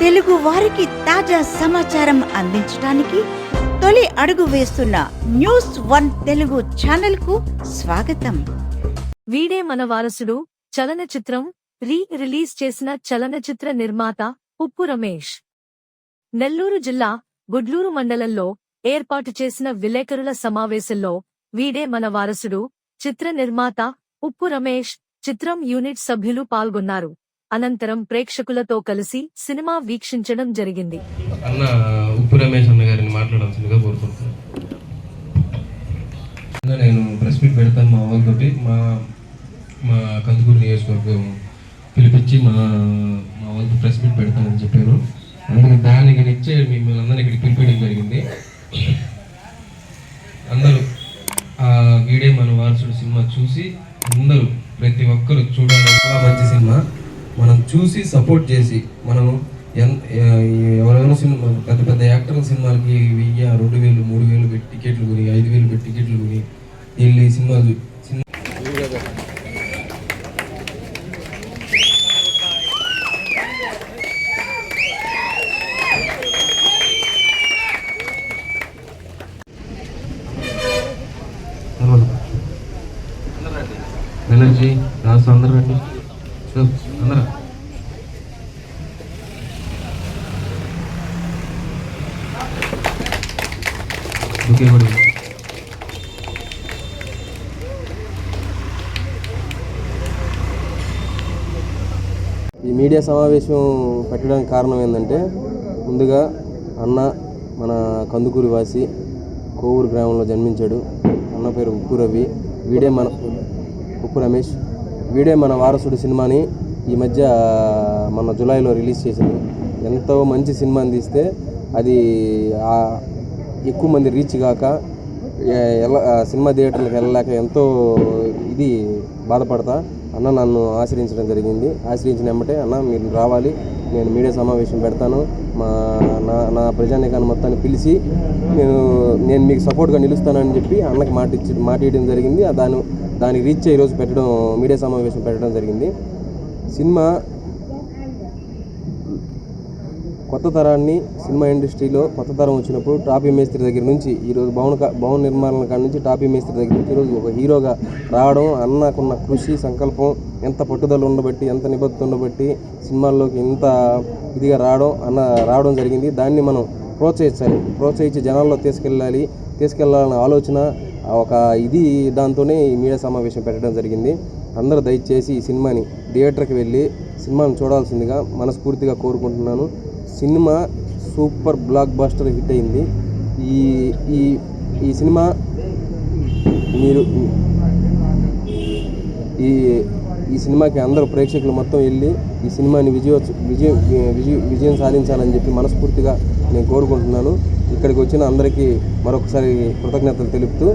తెలుగు వారికి తాజా సమాచారం అందించడానికి తొలి అడుగు వేస్తున్న న్యూస్ వన్ తెలుగు ఛానల్కు స్వాగతం. వీడే మన వారసుడు చలనచిత్రం రీ రిలీజ్ చేసిన చలనచిత్ర నిర్మాత ఉప్పు రమేష్. నెల్లూరు జిల్లా గుడ్లూరు మండలంలో ఏర్పాటు చేసిన విలేకరుల సమావేశంలో వీడే మన వారసుడు చిత్ర నిర్మాత ఉప్పు రమేష్ చిత్రం యూనిట్ సభ్యులు పాల్గొన్నారు. అనంతరం ప్రేక్షకులతో కలిసి సినిమా వీక్షించడం జరిగింది. అన్న ఉప్పు రమేష్ అన్న గారిని మాట్లాడాల్సిందిగా కోరుకుంటున్నాను. నేను ప్రెస్ మీట్ పెడతాను మా వాళ్ళతోటి మా మా కందుకూరు నియోజకవర్గం పిలిపించి మా మా వాళ్ళతో ప్రెస్ మీట్ పెడతానని చెప్పాను అందుకే దానికి నిచ్చే మిమ్మల్ని అందరినీ ఇక్కడికి పిలిపించడం జరిగింది. అందరూ ఆ వీడే మన వారసుడు సినిమా చూసి అందరూ ప్రతి ఒక్కరు చూడాలి చాలా మంచి సినిమా. మనం చూసి సపోర్ట్ చేసి మనం ఎవరెవరో సినిమా పెద్ద పెద్ద యాక్టర్ల సినిమాలకి వెయ్యి రెండు వేలు మూడు వేలు పెట్టి టికెట్లు కొని ఐదు వేలు పెట్టి టికెట్లు కొని వెళ్ళి సినిమా చూ- సినిమా రాసు అందరూ రండి. అందరూ. ఓకే ఈ మీడియా సమావేశం పెట్టడానికి కారణం ఏంటంటే ముందుగా అన్న మన కందుకూరి వాసి కోవూరు గ్రామంలో జన్మించాడు. అన్న పేరు ఉప్పు రవి. వీడే మన ఉప్పు రమేష్. వీడే మన వారసుడు సినిమాని ఈ మధ్య మన జూలైలో రిలీజ్ చేసింది ఎంతో మంచి సినిమాని తీస్తే అది ఎక్కువ మంది రీచ్ కాక ఎలా సినిమా థియేటర్లకు వెళ్ళలేక ఎంతో ఇది బాధపడతా అన్న నన్ను ఆశ్రయించడం జరిగింది. ఆశ్రయించిన వెంబటే అన్న మీరు రావాలి. నేను మీడియా సమావేశం పెడతాను. మా నా నా ప్రజానికాన్ని మొత్తాన్ని పిలిచి నేను నేను మీకు సపోర్ట్గా నిలుస్తానని చెప్పి అన్నకి మాట ఇచ్చి మాట ఇవ్వడం జరిగింది. దాని దానికి రీచ్ అయ్యి ఈరోజు పెట్టడం మీడియా సమావేశం పెట్టడం జరిగింది. సినిమా కొత్త తరాన్ని సినిమా ఇండస్ట్రీలో కొత్త తరం వచ్చినప్పుడు టాపీ మేస్త్రి దగ్గర నుంచి ఈరోజు భవన భవన నిర్మాణాల కాడ నుంచి టాపీ మేస్త్రి దగ్గర నుంచి ఈరోజు ఒక హీరోగా రావడం అన్నకున్న కృషి సంకల్పం ఎంత పట్టుదల ఉండబట్టి ఎంత నిబద్ధత ఉండబట్టి సినిమాల్లోకి ఇంత ఇదిగా రావడం అన్న రావడం జరిగింది. దాన్ని మనం ప్రోత్సహించాలి. ప్రోత్సహించి జనాల్లో తీసుకెళ్ళాలి. తీసుకెళ్ళాలన్న ఆలోచన ఒక ఇది దాంతోనే ఈ మీడియా సమావేశం పెట్టడం జరిగింది. అందరూ దయచేసి ఈ సినిమాని థియేటర్కి వెళ్ళి సినిమాని చూడాల్సిందిగా మనస్ఫూర్తిగా కోరుకుంటున్నాను. Cinema super blockbuster hit అయింది. ఈ ఈ ఈ సినిమా మీరు ఈ ఈ సినిమాకి అందరూ ప్రేక్షకులు మొత్తం వెళ్ళి ఈ సినిమాని విజయ విజయం విజయ విజయం సాధించాలని చెప్పి మనస్ఫూర్తిగా నేను కోరుకుంటున్నాను. ఇక్కడికి వచ్చిన అందరికీ మరొకసారి కృతజ్ఞతలు తెలుపుతూ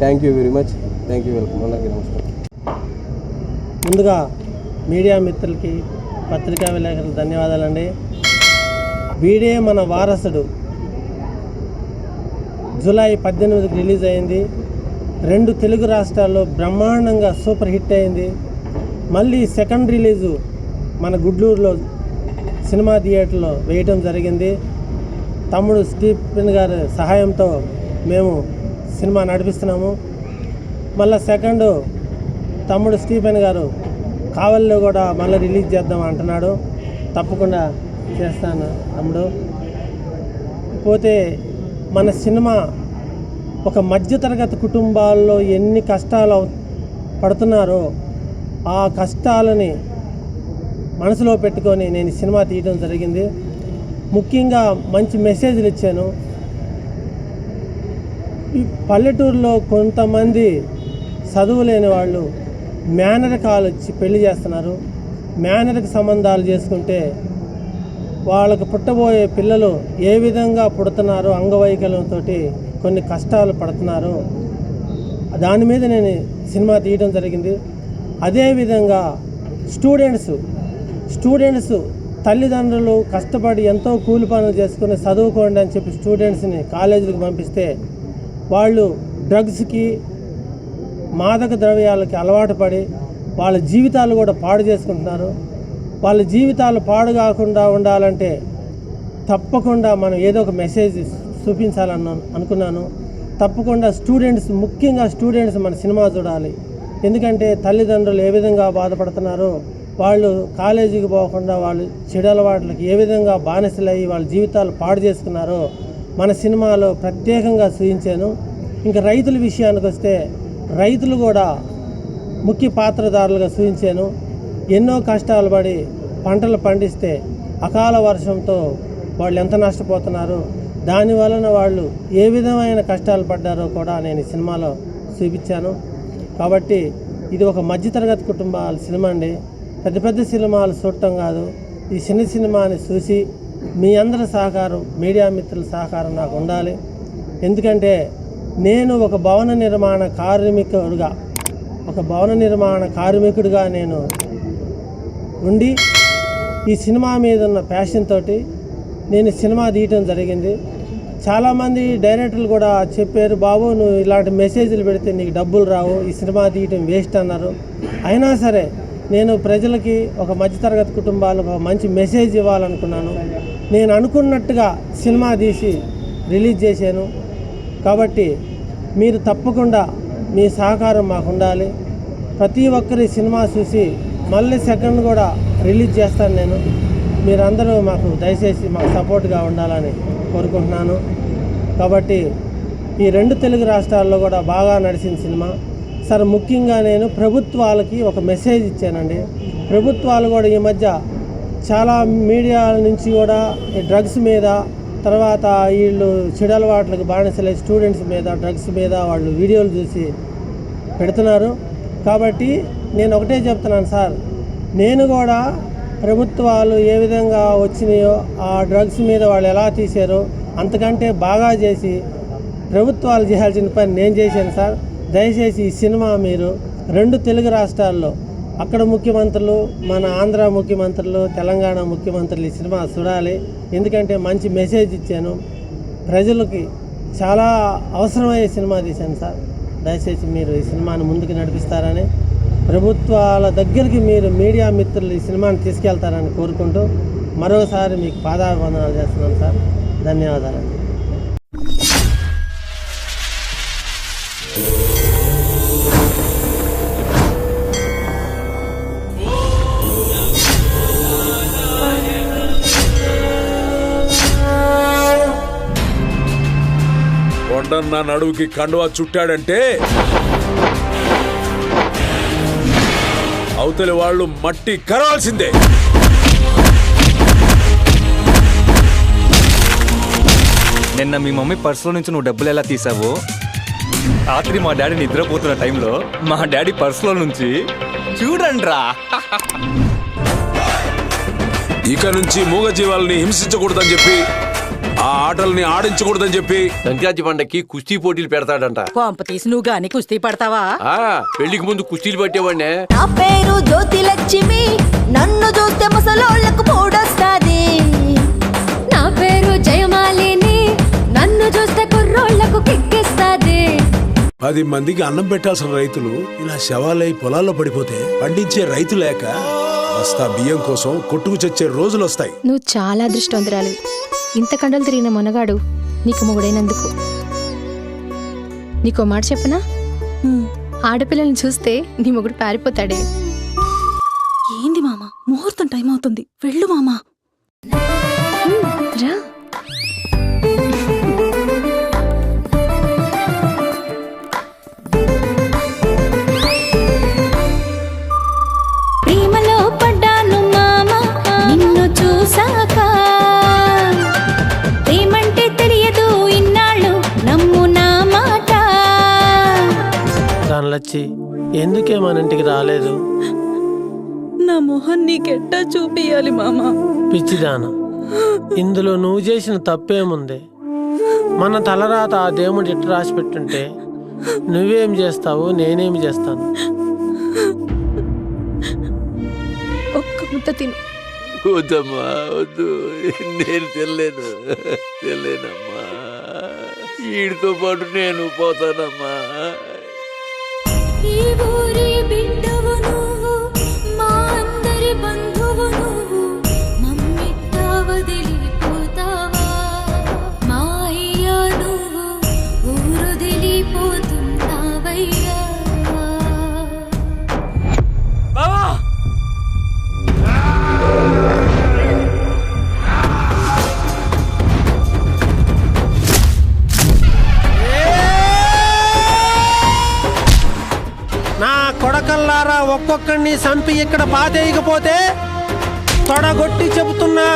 thank you very much thank you welcome అందరికీ నమస్కారం. ముందుగా మీడియా మిత్రులకి పత్రికా విలేకరులకు ధన్యవాదాలండి. వీడే మన వారసుడు. జూలై పద్దెనిమిదికి రిలీజ్ అయింది. రెండు తెలుగు రాష్ట్రాల్లో బ్రహ్మాండంగా సూపర్ హిట్ అయింది. మళ్ళీ సెకండ్ రిలీజు మన గుడ్లూరులో సినిమా థియేటర్లో వేయటం జరిగింది. తమ్ముడు స్టీఫెన్ గారి సహాయంతో మేము సినిమా నడిపిస్తున్నాము. మళ్ళీ సెకండ్ తమ్ముడు స్టీఫెన్ గారు కావల్లో కూడా మళ్ళీ రిలీజ్ చేద్దాం అంటున్నాడు. తప్పకుండా చేస్తాను తమ్ముడు. పోతే మన సినిమా ఒక మధ్యతరగతి కుటుంబాల్లో ఎన్ని కష్టాలు అవు- పడుతున్నారో ఆ కష్టాలని మనసులో పెట్టుకొని నేను సినిమా తీయడం జరిగింది. ముఖ్యంగా మంచి మెసేజ్లు ఇచ్చాను. ఈ పల్లెటూరులో కొంతమంది చదువు లేని వాళ్ళు మేనరకాలు వచ్చి పెళ్ళి చేస్తున్నారు. మేనరిక సంబంధాలు చేసుకుంటే వాళ్ళకు పుట్టబోయే పిల్లలు ఏ విధంగా పుడుతున్నారో అంగవైకల్యంతో కొన్ని కష్టాలు పడుతున్నారు. దాని మీద నేను సినిమా తీయడం జరిగింది. అదేవిధంగా స్టూడెంట్స్ స్టూడెంట్స్ తల్లిదండ్రులు కష్టపడి ఎంతో కూలి పనులు చేసుకుని చదువుకోండి అని చెప్పి స్టూడెంట్స్ని కాలేజీలకు పంపిస్తే వాళ్ళు డ్రగ్స్కి మాదక ద్రవ్యాలకి అలవాటు పడి వాళ్ళ జీవితాలు కూడా పాడు చేసుకుంటున్నారు. వాళ్ళ జీవితాలు పాడు కాకుండా ఉండాలంటే తప్పకుండా మనం ఏదో ఒక మెసేజ్ చూపించాలన్నాను అనుకున్నాను. తప్పకుండా స్టూడెంట్స్ ముఖ్యంగా స్టూడెంట్స్ మన సినిమా చూడాలి. ఎందుకంటే తల్లిదండ్రులు ఏ విధంగా బాధపడుతున్నారో వాళ్ళు కాలేజీకి పోకుండా వాళ్ళు చెడు అలవాట్లకి ఏ విధంగా బానిసలయ్యి వాళ్ళ జీవితాలు పాడు చేసుకున్నారో మన సినిమాలో ప్రత్యేకంగా చూయించాను ఇంకా రైతుల విషయానికి వస్తే రైతులు కూడా ముఖ్య పాత్రధారులుగా చూయించాను ఎన్నో కష్టాలు పడి పంటలు పండిస్తే అకాల వర్షంతో వాళ్ళు ఎంత నష్టపోతున్నారు? దాని వలన వాళ్ళు ఏ విధమైన కష్టాలు పడ్డారో కూడా నేను సినిమాలో చూపించాను. కాబట్టి ఇది ఒక మధ్యతరగతి కుటుంబాల సినిమా అండి. పెద్ద పెద్ద సినిమాలు చూడటం కాదు. ఈ చిన్న సినిమాని చూసి మీ అందరి సహకారం మీడియా మిత్రుల సహకారం నాకు ఉండాలి. ఎందుకంటే నేను ఒక భవన నిర్మాణ కార్మికుడుగా ఒక భవన నిర్మాణ కార్మికుడిగా నేను ఉండి ఈ సినిమా మీద ఉన్న ప్యాషన్ తోటి నేను సినిమా తీయటం జరిగింది. చాలామంది డైరెక్టర్లు కూడా చెప్పారు బాబు నువ్వు ఇలాంటి మెసేజ్లు పెడితే నీకు డబ్బులు రావు ఈ సినిమా తీయటం వేస్ట్ అన్నారు. అయినా సరే నేను ప్రజలకి ఒక మధ్యతరగతి కుటుంబాలకు ఒక మంచి మెసేజ్ ఇవ్వాలనుకున్నాను. నేను అనుకున్నట్టుగా సినిమా తీసి రిలీజ్ చేశాను. కాబట్టి మీరు తప్పకుండా మీ సహకారం మాకు ఉండాలి. ప్రతి ఒక్కరి సినిమా చూసి మళ్ళీ సెకండ్ కూడా రిలీజ్ చేస్తాను నేను. మీరందరూ మాకు దయచేసి మాకు సపోర్ట్గా ఉండాలని కోరుకుంటున్నాను. కాబట్టి ఈ రెండు తెలుగు రాష్ట్రాల్లో కూడా బాగా నడిచిన సినిమా. సార్ ముఖ్యంగా నేను ప్రభుత్వాలకి ఒక మెసేజ్ ఇచ్చానండి. ప్రభుత్వాలు కూడా ఈ మధ్య చాలా మీడియా నుంచి కూడా ఈ డ్రగ్స్ మీద తర్వాత వీళ్ళు చెడలవాట్లకు బానిసలే స్టూడెంట్స్ మీద డ్రగ్స్ మీద వాళ్ళు వీడియోలు చూసి పెడుతున్నారు. కాబట్టి నేను ఒకటే చెప్తున్నాను సార్. నేను కూడా ప్రభుత్వాలు ఏ విధంగా వచ్చినాయో ఆ డ్రగ్స్ మీద వాళ్ళు ఎలా తీశారో అంతకంటే బాగా చేసి ప్రభుత్వాలు చేయాల్సిన పని నేను చేశాను సార్. దయచేసి ఈ సినిమా మీరు రెండు తెలుగు రాష్ట్రాల్లో అక్కడ ముఖ్యమంత్రులు మన ఆంధ్ర ముఖ్యమంత్రులు తెలంగాణ ముఖ్యమంత్రులు ఈ సినిమా చూడాలి. ఎందుకంటే మంచి మెసేజ్ ఇచ్చాను. ప్రజలకి చాలా అవసరమయ్యే సినిమా తీశాను సార్. దయచేసి మీరు ఈ సినిమాను ముందుకు నడిపిస్తారని ప్రభుత్వాల దగ్గరికి మీరు మీడియా మిత్రులు ఈ సినిమాని తీసుకెళ్తారని కోరుకుంటూ మరోసారి మీకు పాదాభివందనాలు చేస్తున్నాను సార్. ధన్యవాదాలండి కొండన్న నడువుకి కండువా చుట్టాడంటే అవతలి వాళ్ళు మట్టి కరవాల్సిందే నిన్న మీ మమ్మీ పర్సులో నుంచి నువ్వు డబ్బులు ఎలా తీసావో? రాత్రి మా డాడీ నిద్రపోతున్న టైంలో మా డాడీ పర్సులో నుంచి చూడండిరా. ఇక నుంచి మూగ జీవాలని హింసించకూడదని చెప్పి ఆ ఆటల్ని ఆడించకూడదని చెప్పి సంక్రాంతి పండక్కి కుస్తీ పోటీలు పెడతాడంట. కొంప తీసి నువ్వు గాని కుస్తీ పడతావా? ఆ పెళ్ళికి ముందు కుస్తీలు పట్టేవాడినే. నా పేరు జ్యోతి లక్ష్మి నన్ను చూస్తే ముసలోళ్ళకు మూడొస్తాది. నా పేరు జయమాలిని నన్ను చూస్తే కుర్రోళ్ళకు కిక్కిస్తాది. పది మందికి అన్నం పెట్టాల్సిన రైతులు ఇలా శవాలై పొలాల్లో పడిపోతే పండించే రైతు లేక బస్తా బియ్యం కోసం కొట్టుకు చచ్చే రోజులు వస్తాయి నువ్వు చాలా అదృష్టవంతురాలు. ఇంత కండలు తిరిగిన మొనగాడు నీకు మొగుడైనందుకు. నీకో మాట చెప్పనా? ఆడపిల్లని చూస్తే నీ మొగుడు పారిపోతాడే. ఏంది మామ? ముహూర్తం టైం అవుతుంది. వెళ్ళు మామ. రా. దానిలొచ్చి ఎందుకే మన ఇంటికి రాలేదు? నా మొహం నీకెట్టా చూపియాలి మామ. పిచ్చిదాన ఇందులో నువ్వు చేసిన తప్పేముంది? మన తలరాత ఆ దేవుడు ఇట్టు రాసి పెట్టుంటే నువ్వేం చేస్తావు నేనేం చేస్తాను. ఒక్క ముద్ద తిను. వద్దమ్మా వద్దు. నేను తినలేను. తినలేనమ్మా. వీడితో పాటు నేను పోతానమ్మా. ఒక్కడిని చంపి ఇక్కడ పాతేయకపోతే తొడగొట్టి చెబుతున్నా.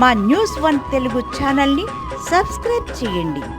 మా న్యూస్ వన్ తెలుగు ఛానల్ని సబ్స్క్రైబ్ చేయండి.